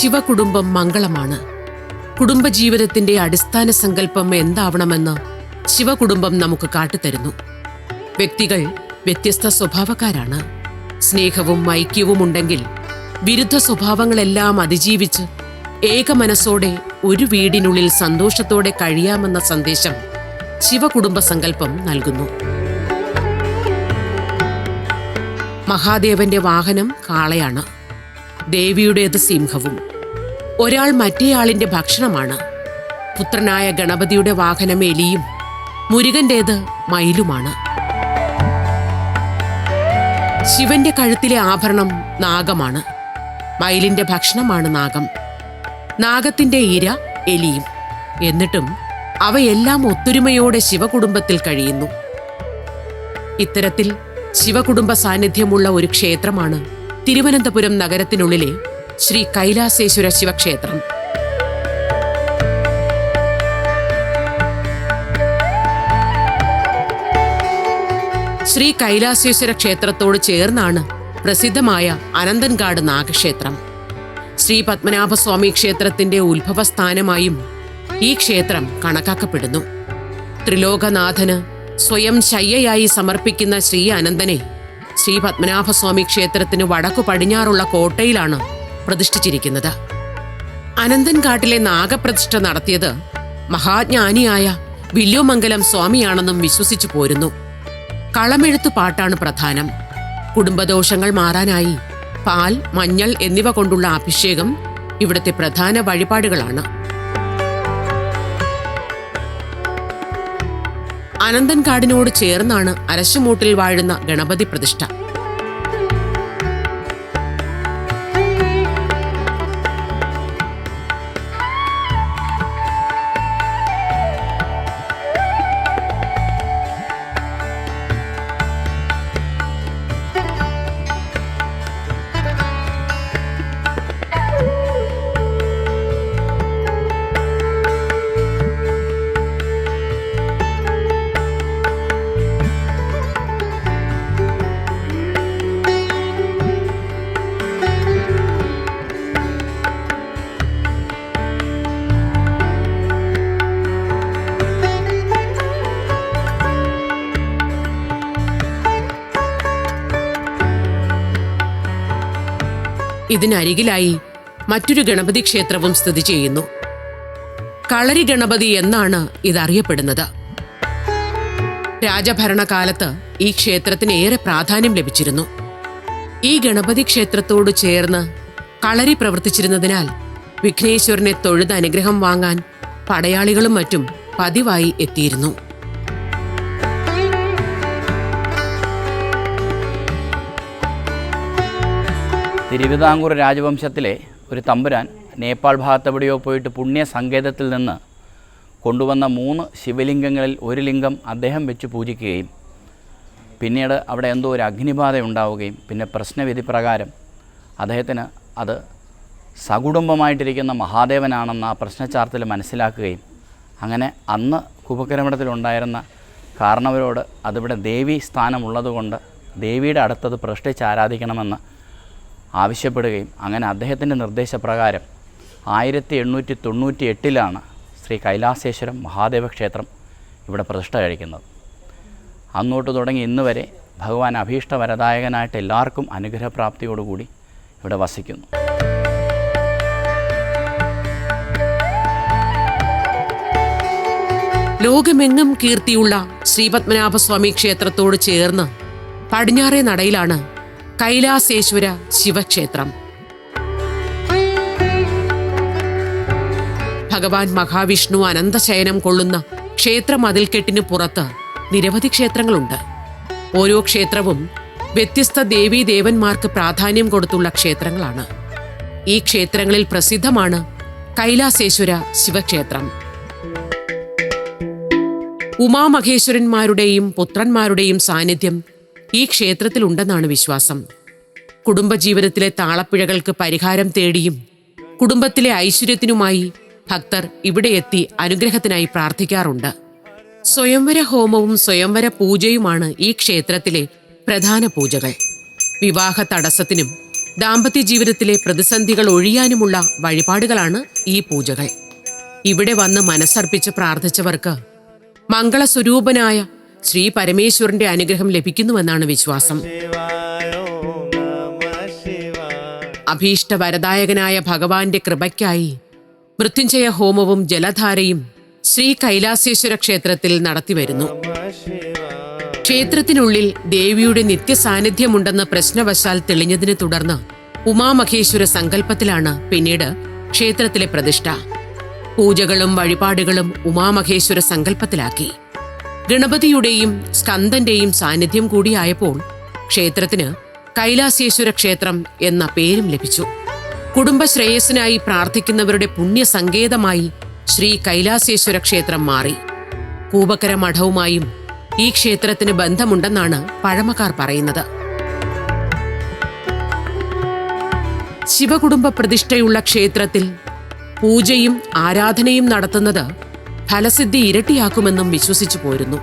ശിവകുടുംബം മംഗളമാണ്. കുടുംബജീവിതത്തിന്റെ അടിസ്ഥാന സങ്കല്പം എന്താവണമെന്ന് ശിവകുടുംബം നമുക്ക് കാട്ടിത്തരുന്നു. വ്യക്തികൾ വ്യത്യസ്ത സ്വഭാവക്കാരാണ്. സ്നേഹവും ഐക്യവും ഉണ്ടെങ്കിൽ വിരുദ്ധ സ്വഭാവങ്ങളെല്ലാം അതിജീവിച്ച് ഏക മനസ്സോടെ ഒരു വീടിനുള്ളിൽ സന്തോഷത്തോടെ കഴിയാമെന്ന സന്ദേശം ശിവകുടുംബ സങ്കല്പം നൽകുന്നു. മഹാദേവന്റെ വാഹനം കാളയാണ്. ദേവിയുടേത് സിംഹവും. ഒരാൾ മറ്റേയാളിന്റെ ഭക്ഷണമാണ്. പുത്രനായ ഗണപതിയുടെ വാഹനം എലിയും മുരുകന്റേത് മയിലുമാണ്. ശിവന്റെ കഴുത്തിലെ ആഭരണം നാഗമാണ്. മയിലിന്റെ ഭക്ഷണമാണ് നാഗം. നാഗത്തിന്റെ ഇര എലിയും. എന്നിട്ടും അവയെല്ലാം ഒത്തൊരുമയോടെ ശിവകുടുംബത്തിൽ കഴിയുന്നു. ഇത്തരത്തിൽ ശിവകുടുംബ സാന്നിധ്യമുള്ള ഒരു ക്ഷേത്രമാണ് തിരുവനന്തപുരം നഗരത്തിനുള്ളിലെ ശ്രീ കൈലാസേശ്വര ശിവക്ഷേത്രം. ശ്രീ കൈലാസേശ്വര ക്ഷേത്രത്തോട് ചേർന്നാണ് പ്രസിദ്ധമായ അനന്തൻകാട് നാഗക്ഷേത്രം. ശ്രീ പത്മനാഭസ്വാമി ക്ഷേത്രത്തിന്റെ ഉത്ഭവസ്ഥാനമായും ഈ ക്ഷേത്രം കണക്കാക്കപ്പെടുന്നു. ത്രിലോകനാഥന് സ്വയം ശയ്യയായി സമർപ്പിക്കുന്ന ശ്രീ അനന്തനെ ശ്രീ പത്മനാഭസ്വാമി ക്ഷേത്രത്തിന് വടക്കു പടിഞ്ഞാറുള്ള കോട്ടയിലാണ് പ്രതിഷ്ഠിച്ചിരിക്കുന്നത്. അനന്തൻകാട്ടിലെ നാഗപ്രതിഷ്ഠ നടത്തിയത് മഹാജ്ഞാനിയായ വില്യോമംഗലം സ്വാമിയാണെന്നും വിശ്വസിച്ചു പോരുന്നു. കളമെഴുത്തു പാട്ടാണ് പ്രധാനം. കുടുംബദോഷങ്ങൾ മാറാനായി പാൽ മഞ്ഞൾ എന്നിവ കൊണ്ടുള്ള അഭിഷേകം ഇവിടുത്തെ പ്രധാന വഴിപാടുകളാണ്. അനന്തൻകാടിനോട് ചേർന്നാണ് അരശുമൂട്ടിൽ വാഴുന്ന ഗണപതി പ്രതിഷ്ഠ. ഇതിനരികിലായി മറ്റൊരു ഗണപതി ക്ഷേത്രവും സ്ഥിതി ചെയ്യുന്നു. കളരി ഗണപതി എന്നാണ് ഇതറിയപ്പെടുന്നത്. രാജഭരണകാലത്ത് ഈ ക്ഷേത്രത്തിന് ഏറെ പ്രാധാന്യം ലഭിച്ചിരുന്നു. ഈ ഗണപതി ക്ഷേത്രത്തോട് ചേർന്ന് കളരി പ്രവർത്തിച്ചിരുന്നതിനാൽ വിഘ്നേശ്വരനെ തൊഴുത് അനുഗ്രഹം വാങ്ങാൻ പടയാളികളും മറ്റും പതിവായി എത്തിയിരുന്നു. തിരുവിതാംകൂർ രാജവംശത്തിലെ ഒരു തമ്പുരാൻ നേപ്പാൾ ഭാഗത്തെവിടെയോ പോയിട്ട് പുണ്യ സങ്കേതത്തിൽ നിന്ന് കൊണ്ടുവന്ന മൂന്ന് ശിവലിംഗങ്ങളിൽ ഒരു ലിംഗം അദ്ദേഹം വെച്ച് പൂജിക്കുകയും പിന്നീട് അവിടെ എന്തോ ഒരു അഗ്നിബാധ ഉണ്ടാവുകയും പിന്നെ പ്രശ്നവിധി പ്രകാരം അദ്ദേഹത്തിന് അത് സകുടുംബമായിട്ടിരിക്കുന്ന മഹാദേവനാണെന്ന് ആ പ്രശ്നചാർത്തിൽ മനസ്സിലാക്കുകയും അങ്ങനെ അന്ന് കുപകരമഠത്തിലുണ്ടായിരുന്ന കാരണവരോട് അതിവിടെ ദേവി സ്ഥാനമുള്ളതുകൊണ്ട് ദേവിയുടെ അടുത്തത് പ്രതിഷ്ഠിച്ച് ആരാധിക്കണമെന്ന് ആവശ്യപ്പെടുകയും അങ്ങനെ അദ്ദേഹത്തിന്റെ നിർദ്ദേശപ്രകാരം ആയിരത്തി എണ്ണൂറ്റി തൊണ്ണൂറ്റി എട്ടിലാണ് ശ്രീ കൈലാസേശ്വരം മഹാദേവ ക്ഷേത്രം ഇവിടെ പ്രതിഷ്ഠ കഴിക്കുന്നത്. അന്നോട്ട് തുടങ്ങി ഇന്ന് വരെ ഭഗവാൻ അഭീഷ്ടവരദായകനായിട്ട് എല്ലാവർക്കും അനുഗ്രഹപ്രാപ്തിയോടുകൂടി ഇവിടെ വസിക്കുന്നു. ലോകമെങ്ങും കീർത്തിയുള്ള ശ്രീപത്മനാഭസ്വാമി ക്ഷേത്രത്തോട് ചേർന്ന് പടിഞ്ഞാറേ നടയിലാണ് കൈലാസേശ്വര ശിവക്ഷേത്രം. ഭഗവാൻ മഹാവിഷ്ണു അനന്തശയനം കൊള്ളുന്ന ക്ഷേത്ര മതിൽക്കെട്ടിന് പുറത്ത് നിരവധി ക്ഷേത്രങ്ങളുണ്ട്. ഓരോ ക്ഷേത്രവും വ്യത്യസ്ത ദേവീ ദേവന്മാർക്ക് പ്രാധാന്യം കൊടുത്തുള്ള ക്ഷേത്രങ്ങളാണ്. ഈ ക്ഷേത്രങ്ങളിൽ പ്രസിദ്ധമാണ് കൈലാസേശ്വര ശിവക്ഷേത്രം. ഉമാമഹേശ്വരന്മാരുടെയും പുത്രന്മാരുടെയും സാന്നിധ്യം ഈ ക്ഷേത്രത്തിലുണ്ടെന്നാണ് വിശ്വാസം. കുടുംബജീവിതത്തിലെ താളപ്പിഴകൾക്ക് പരിഹാരം തേടിയും കുടുംബത്തിലെ ഐശ്വര്യത്തിനുമായി ഭക്തർ ഇവിടെ എത്തി അനുഗ്രഹത്തിനായി പ്രാർത്ഥിക്കാറുണ്ട്. സ്വയംവര ഹോമവും സ്വയംവര പൂജയുമാണ് ഈ ക്ഷേത്രത്തിലെ പ്രധാന പൂജകൾ. വിവാഹ തടസ്സത്തിനും ദാമ്പത്യ ജീവിതത്തിലെ പ്രതിസന്ധികൾ ഒഴിയാനുമുള്ള വഴിപാടുകളാണ് ഈ പൂജകൾ. ഇവിടെ വന്ന് മനസ്സർപ്പിച്ച് പ്രാർത്ഥിച്ചവർക്ക് മംഗളസ്വരൂപനായ ശ്രീ പരമേശ്വരന്റെ അനുഗ്രഹം ലഭിക്കുന്നുവെന്നാണ് വിശ്വാസം. അഭീഷ്ട വരദായകനായ ഭഗവാന്റെ കൃപയ്ക്കായി മൃത്യുഞ്ജയ ഹോമവും ജലധാരയും ശ്രീ കൈലാസേശ്വര ക്ഷേത്രത്തിൽ നടത്തിവരുന്നു. ക്ഷേത്രത്തിനുള്ളിൽ ദേവിയുടെ നിത്യസാന്നിധ്യമുണ്ടെന്ന പ്രശ്നവശാൽ തെളിഞ്ഞതിനെ തുടർന്ന് ഉമാമഹേശ്വര സങ്കല്പത്തിലാണ് പിന്നീട് ക്ഷേത്രത്തിലെ പ്രതിഷ്ഠ. പൂജകളും വഴിപാടുകളും ഉമാമഹേശ്വര സങ്കല്പത്തിലാക്കി. ഗണപതിയുടെയും സ്കന്ദന്റെയും സാന്നിധ്യം കൂടിയായപ്പോൾ ക്ഷേത്രത്തിന് കൈലാസേശ്വര ക്ഷേത്രം എന്ന പേരും ലഭിച്ചു. കുടുംബശ്രേയസ്സിനായി പ്രാർത്ഥിക്കുന്നവരുടെ പുണ്യസങ്കേതമായി ശ്രീ കൈലാസേശ്വര ക്ഷേത്രം മാറി. കൂപക്കര മഠവുമായും ഈ ക്ഷേത്രത്തിന് ബന്ധമുണ്ടെന്നാണ് പഴമക്കാർ പറയുന്നത്. ശിവകുടുംബ പ്രതിഷ്ഠയുള്ള ക്ഷേത്രത്തിൽ പൂജയും ആരാധനയും നടത്തുന്നത് ഫലസിദ്ധി ഇരട്ടിയാക്കുമെന്നും വിശ്വസിച്ചു പോരുന്നു